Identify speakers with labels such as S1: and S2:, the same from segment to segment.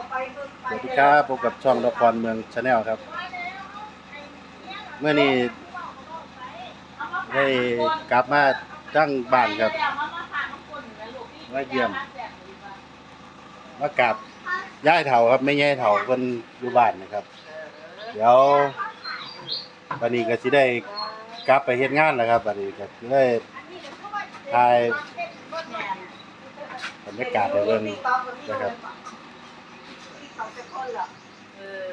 S1: สวัสดีครับพบกับช่องละครเมืองชาแนลครับ เมื่อนี้ได้กลับมาตั้งบ้านครับมาเยี่ยมมากราบย่ายเถาครับไม่ย่ายเถาคนอยู่บ้านนะครับ เดี๋ยววันนี้ก็สิได้กลับไปเฮ็ดงานแล้วครับวันนี้ก็ได้ถ่ายบรรยากาศไปเบิ่งนะครับ
S2: เออ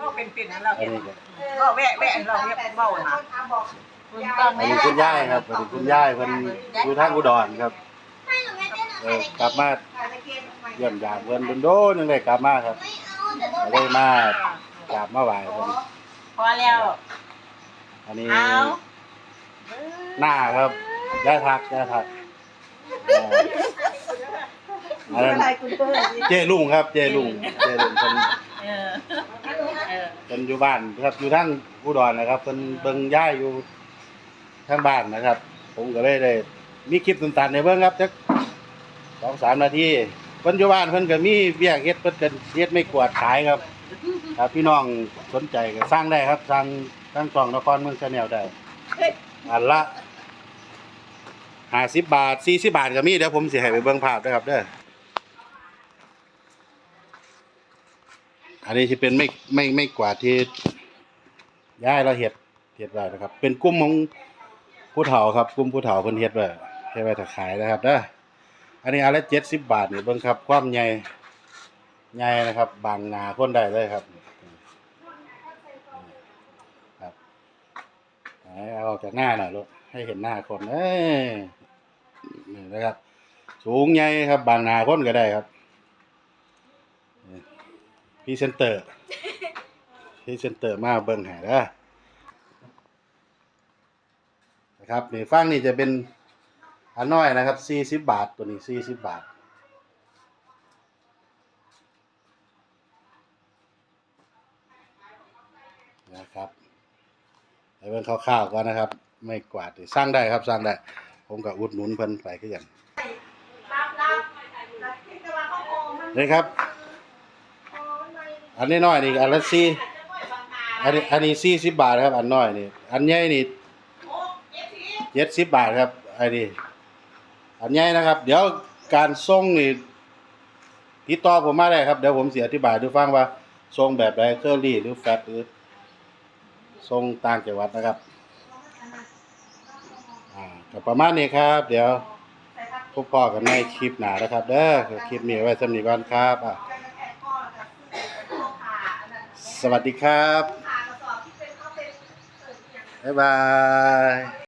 S2: ก็เป็นเป็นนั่นเรา
S1: อั
S2: เห็
S1: น
S2: น
S1: นี้ก็
S2: ก็แวะแวะเราเรียกเบ้านะคุณต้อง
S1: อันนี้คุณย่ายครับอันนี้คุณย่ายเพิ่นอยู่ทางอุดรครับเออกลับมาเยี่ยมยามเพิ่นโดนๆยังได้กลับมาครับก็ได้มากราบมาไหว้เพิ่น
S2: พอแล้ว
S1: อันนี้
S2: เอา
S1: หน้าครับย่ายทักย่ายทัก อ่าอันนั้นเจ้ลุงครับ เจ้ลุงเจ้ลุงเพิ่น
S2: เออเออ
S1: เพิ่นอยู่บ้านครับอยู่ทางอุดรนะครับเพิ่นเบิ่งย่ายอยู่ทางบ้านนะครับ ผมก็เลยได้มีคลิปสั้นๆให้เบิ่งครับจักสองสามนาทีเพิ่นอยู่บ้านเพิ่นก็มีเบี้ยเฮ็ดเพิ่นก็เฮ็ดไม่กวาดขายครับถ้าพี่น้องสนใจก็สร้างได้ครับสร้างสร้างช่องนครเมืองชาแนลได้อันละ50บาท40บาทก็มีเดี๋ยวผมสิให้ไปเบิ่งภาพด้วยครับเด้อ อันนี้สิเป็นไม่ไม่ไม่กว่าที่ย้ายเราเฮ็ดเฮ็ดไว้นะครับ เป็นกลุ่มของผู้เฒ่าครับกลุ่มผู้เฒ่าเพิ่นเฮ็ดไว้เฮ็ดไว้ถ้าขายนะครับเด้ออันนี้อันละเจ็ดสิบบาทนี่เบิ่งครับความใหญ่ใหญ่นะครับ บางนาคนได้เลยครับครับเอาออกจากหน้าหน่อยลูกให้เห็นหน้าคนเอ้ยนะครับ สูงใหญ่ครับ บางนาคนก็ได้ครับ พรีเซนเตอร์พรีเซนเตอร์มาเบิ่งให้เด้อนะครับนี่ฟังนี่จะเป็นอันน้อยนะครับสี่สิบบาทตัวนี้สี่สิบบาทนะครับไอ้เบิ่งคร่าวๆก่อนนะครับ ไม่กวาดนี่สร้างได้ครับสร้างได้ ผมก็อุดหนุนเพิ่นไปคือกันนี่ครับ อันนี้น้อยนี่อันละสี่อันนี้อันนี้สี่สิบบาทครับ อันน้อยนี่ อันใหญ่นี่เจ็ดสิบบาทครับอันนี้อันใหญ่นะครับ เดี๋ยวการส่งนี่ติดต่อผมมาได้ครับเดี๋ยวผมเสิอธิบายให้ฟังว่าส่งแบบใดเคอรี่หรือแฟตหรือส่งต่างจังหวัดนะครับอ่าก็ประมาณนี้ครับ เดี๋ยวพบพ่อกันในคลิปหนานะครับ เด้อคลิปนี้ไว้สำหรับนี้ก่อนครับอะ วัสดีครับ บ๊ายบาย